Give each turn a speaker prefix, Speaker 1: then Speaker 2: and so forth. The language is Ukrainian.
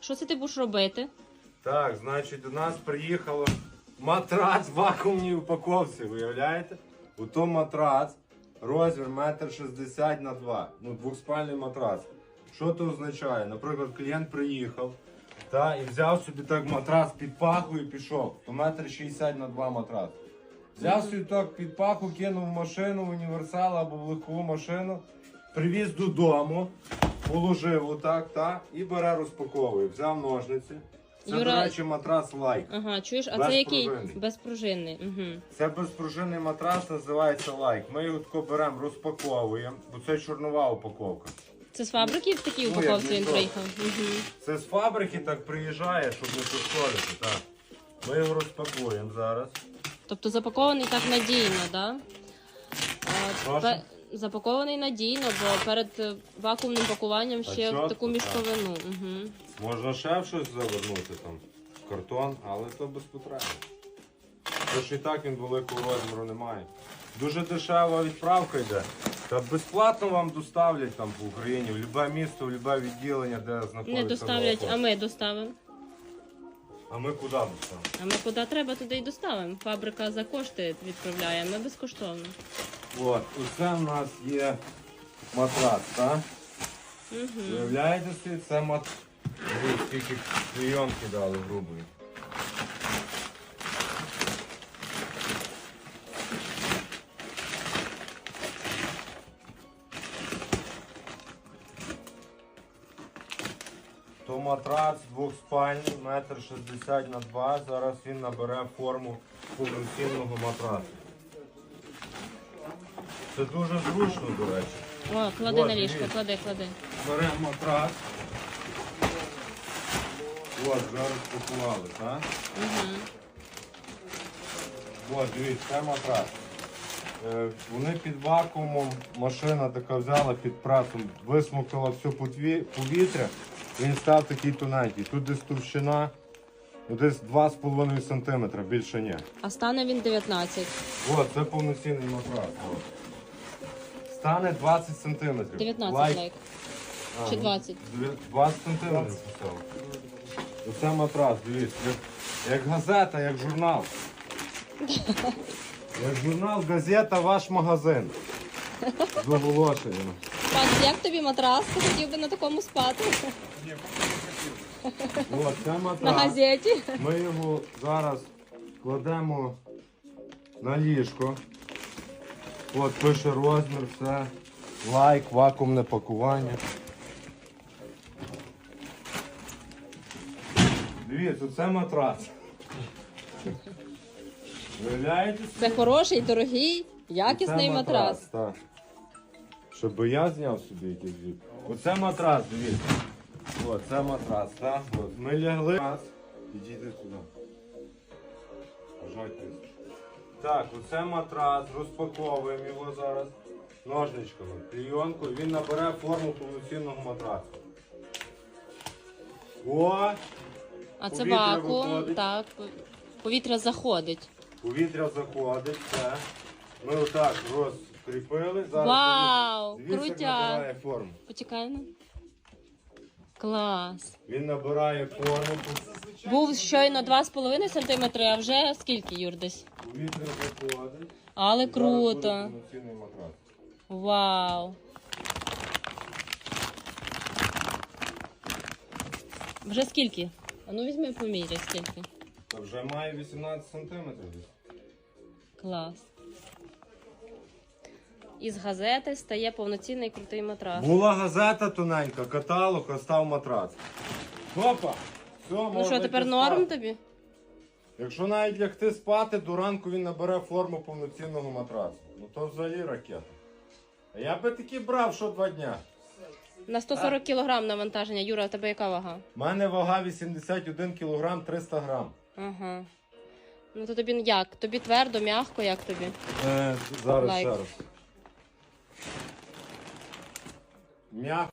Speaker 1: Що це ти будеш робити?
Speaker 2: Так, значить, до нас приїхало матрац в вакуумній упаковці, виявляєте? Ото матрац, розмір 1,60 м на 2. Ну, двохспальний матрац. Що це означає? Наприклад, клієнт приїхав та, і взяв собі так матрац під паху і пішов. То 1,60 м на 2 матрац. Взяв собі так під паху, кинув в машину, в універсал або в легкову машину, привіз додому, положив отак, та, і бере розпаковує. Взяв ножниці. Це,
Speaker 1: Юра-
Speaker 2: до речі, матрас лайк.
Speaker 1: Ага, чуєш, а це який?
Speaker 2: Безпружинний.
Speaker 1: Угу.
Speaker 2: Це безпружинний матрас називається лайк. Ми його тако беремо, розпаковуємо, бо це чорнова упаковка.
Speaker 1: Це з фабрики в такій
Speaker 2: Ну,
Speaker 1: упаковці він приїхав? Угу.
Speaker 2: Це з фабрики так приїжджає, щоб не пошкодити. Так. Ми його розпакуємо зараз.
Speaker 1: Тобто запакований так надійно, да?
Speaker 2: Прошу?
Speaker 1: Запакований надійно, бо перед е, вакуумним пакуванням
Speaker 2: Та
Speaker 1: ще в
Speaker 2: чітко,
Speaker 1: таку
Speaker 2: так.
Speaker 1: мішковину. Угу.
Speaker 2: Можна ще в щось завернути там, в картон, але то без потреби. Тож і так він великого розміру не має. Дуже дешева відправка йде. Та безплатно вам доставлять там по Україні, в будь-яке місто, в будь-яке відділення, де знаходиться.
Speaker 1: Не доставлять, а ми доставимо.
Speaker 2: А ми куди доставимо?
Speaker 1: А ми куди треба, туди й доставимо. Фабрика за кошти відправляє, а ми безкоштовно.
Speaker 2: От, оце в нас є матрац, так?
Speaker 1: Угу.
Speaker 2: Собі, це мат... Скільки клейонки дали грубої. То матрац двохспальний, метр шістдесят на два. Зараз він набере форму повноцінного матрацу. Це дуже зручно, до речі.
Speaker 1: О, клади на ліжко,
Speaker 2: дивіться.
Speaker 1: клади, клади.
Speaker 2: Беремо матрас. От, зараз пакували, так?
Speaker 1: Угу.
Speaker 2: От, дивіться, це матрас. Е, вони під вакуумом, машина така взяла під пресом, висмоктала все повітря, він став такий тоненький. Тут десь товщина, ну, десь 2,5 см, більше ні.
Speaker 1: А стане він 19.
Speaker 2: От, це повноцінний матрас. От. Стане 20 см.
Speaker 1: 19
Speaker 2: Лайк.
Speaker 1: лайк.
Speaker 2: А,
Speaker 1: Чи
Speaker 2: ну,
Speaker 1: 20?
Speaker 2: дві- 20 сантиметрів. Оце матрас, дивіться. Як, як газета, як журнал. Як журнал, газета, ваш магазин. З оголошеннями.
Speaker 1: Пан, як тобі матрас? Ти хотів би на такому спати?
Speaker 2: О, це
Speaker 1: На
Speaker 2: матрас.
Speaker 1: газеті?
Speaker 2: Ми його зараз кладемо на ліжко. От пише розмір, все. Лайк, вакуумне пакування. Дивіться, це матрас. Виявляєте?
Speaker 1: Це хороший, дорогий, якісний
Speaker 2: Це
Speaker 1: матрас.
Speaker 2: Так. Щоб я зняв собі якийсь звіт. Оце матрас, дивіться. О, це матрас, так? От. Ми лягли. Ідіть сюди. Бажайте. Так, оце матрас, розпаковуємо його зараз ножничками, клійонкою. Він набере форму повноцінного матрасу. О!
Speaker 1: А це
Speaker 2: Повітря
Speaker 1: вакуум,
Speaker 2: виходить.
Speaker 1: так. Повітря заходить.
Speaker 2: Повітря заходить, все. Ми отак розкріпили. Зараз
Speaker 1: Вау! Крутяк!
Speaker 2: набирає форму.
Speaker 1: Почекай. ну. Клас.
Speaker 2: Він набирає форму,
Speaker 1: Був щойно 2,5 см, а вже скільки, Юр, десь?
Speaker 2: повітря заходить.
Speaker 1: Але круто. Вау. Вже скільки? А ну візьми поміряй скільки.
Speaker 2: Та вже має 18 сантиметрів.
Speaker 1: Клас. Із газети стає повноцінний крутий матрас.
Speaker 2: Була газета тоненька, каталог, а став матрас. Опа! Все,
Speaker 1: Ну що, тепер норм тобі?
Speaker 2: Якщо навіть лягти спати, до ранку він набере форму повноцінного матрасу. Ну то взагалі ракета. А я би таки брав що два дня.
Speaker 1: На 140 кг навантаження. Юра, а тебе яка вага?
Speaker 2: У мене вага 81 кг 300 грам.
Speaker 1: Ага. Ну то тобі як? Тобі твердо, м'яко, як тобі?
Speaker 2: Е, зараз
Speaker 1: Лайк.
Speaker 2: ще раз. М'яко.